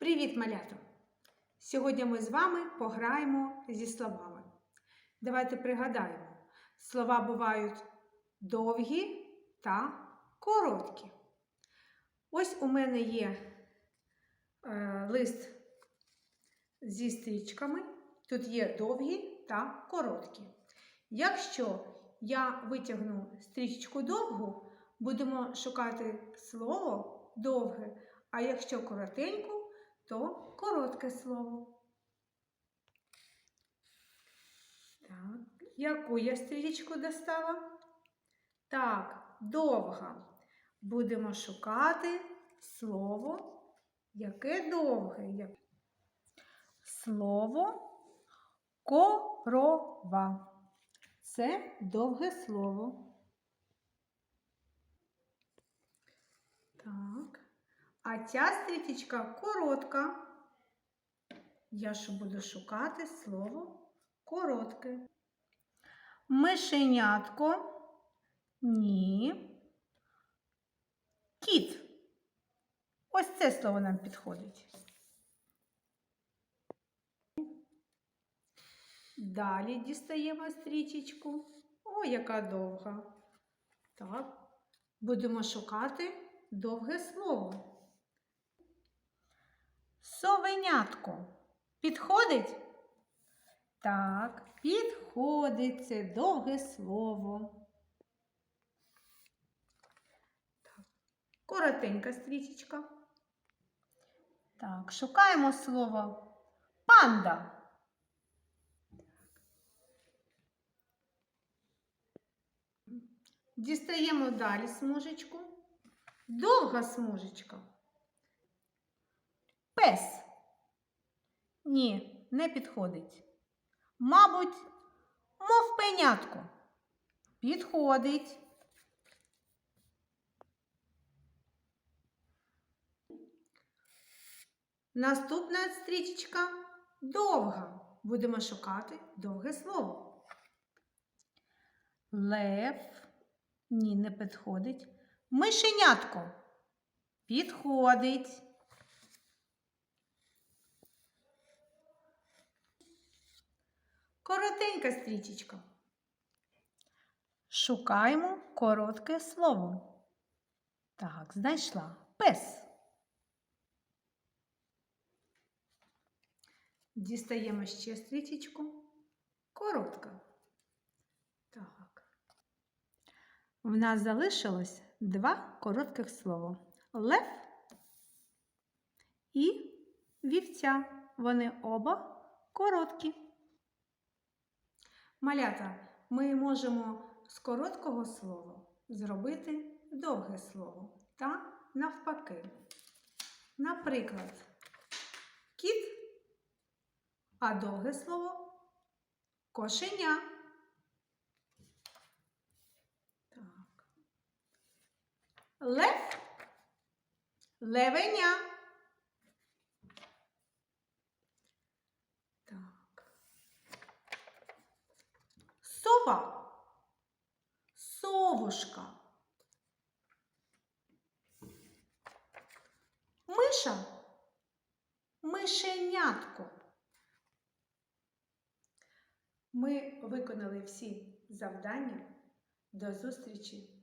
Привіт, малята! Сьогодні ми з вами пограємо зі словами. Давайте пригадаємо, слова бувають довгі та короткі. Ось у мене є е, лист зі стрічками. Тут є довгі та короткі. Якщо я витягну стрічку довгу, будемо шукати слово довге, а якщо коротеньку, то коротке слово. Так, яку я стрічку достала? Так, довга. Будемо шукати слово, яке довге. Слово корова. Це довге слово. Так. А ця стрічечка коротка. Я ж буду шукати слово коротке. Мишенятко. Ні. Кіт. Ось це слово нам підходить. Далі дістаємо стрічечку. О, яка довга. Так. Будемо шукати довге слово. Совенятко. Підходить? Так, підходить це довге слово. Коротенька стрічечка. Так, шукаємо слово панда. Дістаємо далі смужечку. Довга смужечка. Пес. Ні, не підходить. Мабуть, мов пенятко. Підходить. Наступна стрічечка довга. Будемо шукати довге слово. Лев. Ні, не підходить. Мишенятко. Підходить. Коротенька стрічечка. Шукаємо коротке слово. Так, знайшла. Пес. Дістаємо ще стрічечку. Коротка. Так. В нас залишилось два коротких слова. Лев і вівця. Вони оба короткі. Малята, ми можемо з короткого слова зробити довге слово та навпаки. Наприклад, кіт, а довге слово кошеня. Так. Лев, левеня. Так. Сова, совушка. Миша, мишенятко. Ми виконали всі завдання. До зустрічі